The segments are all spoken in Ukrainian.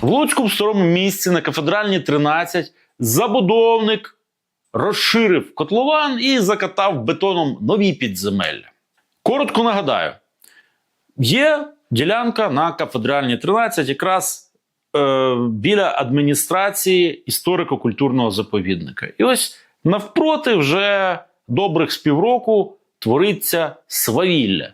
В Луцьку в старому місці на кафедральній 13 забудовник розширив котлован і закатав бетоном нові підземелля. Коротко нагадаю: є ділянка на кафедральній 13, якраз е, біля адміністрації історико-культурного заповідника. І ось навпроти вже добрих з півроку твориться свавілля.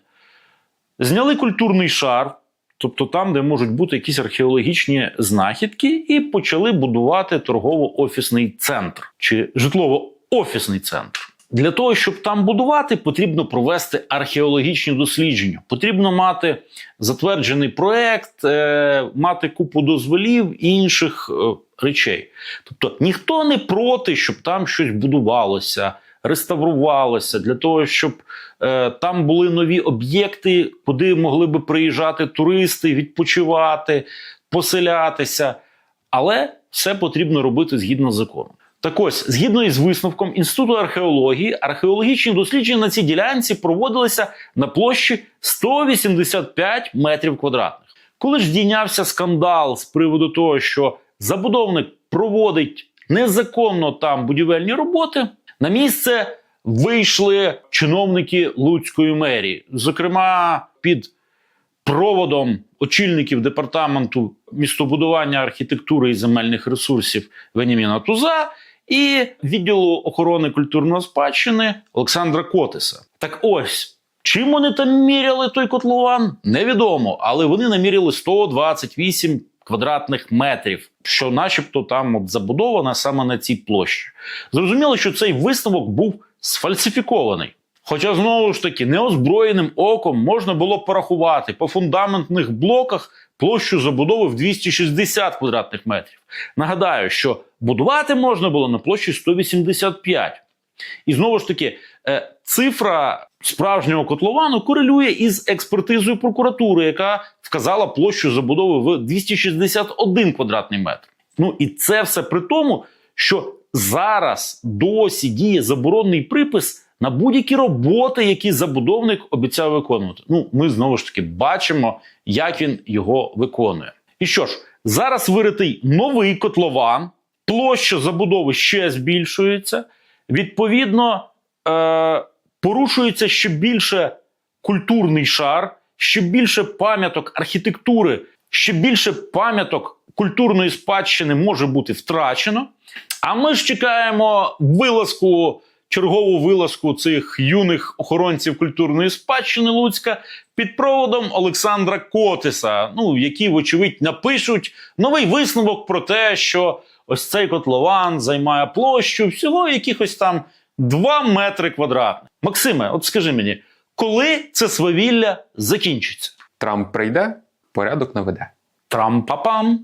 Зняли культурний шар, тобто там, де можуть бути якісь археологічні знахідки, і почали будувати торгово-офісний центр чи житлово-офісний центр. Для того, щоб там будувати, потрібно провести археологічні дослідження. Потрібно мати затверджений проект, е, мати купу дозволів і інших е, речей. Тобто ніхто не проти, щоб там щось будувалося, реставрувалося, для того, щоб е, там були нові об'єкти, куди могли би приїжджати туристи, відпочивати, поселятися. Але все потрібно робити згідно з законом. Так ось, згідно із висновком Інституту археології, археологічні дослідження на цій ділянці проводилися на площі 185 метрів квадратних. Коли ж дійнявся скандал з приводу того, що забудовник проводить незаконно там будівельні роботи, на місце вийшли чиновники Луцької мерії, зокрема під проводом очільників департаменту містобудування, архітектури і земельних ресурсів Веніміна Туза і відділу охорони культурної спадщини Олександра Котиса. Так ось. Чим вони там міряли той котлован, невідомо, але вони наміряли 128 квадратних метрів, що, начебто, там от забудована саме на цій площі. Зрозуміло, що цей висновок був сфальсифікований. Хоча знову ж таки неозброєним оком можна було порахувати по фундаментних блоках площу забудови в 260 квадратних метрів. Нагадаю, що будувати можна було на площі 185. І знову ж таки, е, цифра справжнього котловану корелює із експертизою прокуратури, яка вказала площу забудови в 261 квадратний метр. Ну і це все при тому, що зараз досі діє заборонний припис на будь-які роботи, які забудовник обіцяв виконувати. Ну, ми знову ж таки бачимо, як він його виконує. І що ж, зараз виритий новий котлован, площа забудови ще збільшується. Відповідно, е- порушується ще більше культурний шар, ще більше пам'яток архітектури, ще більше пам'яток культурної спадщини може бути втрачено. А ми ж чекаємо вилазку, чергову вилазку цих юних охоронців культурної спадщини Луцька під проводом Олександра Котиса, ну які, вочевидь, напишуть новий висновок про те, що ось цей котлован займає площу всього якихось там 2 метри квадратних. Максиме, от скажи мені, коли це свавілля закінчиться? Трамп прийде, порядок наведе. Трам-папам.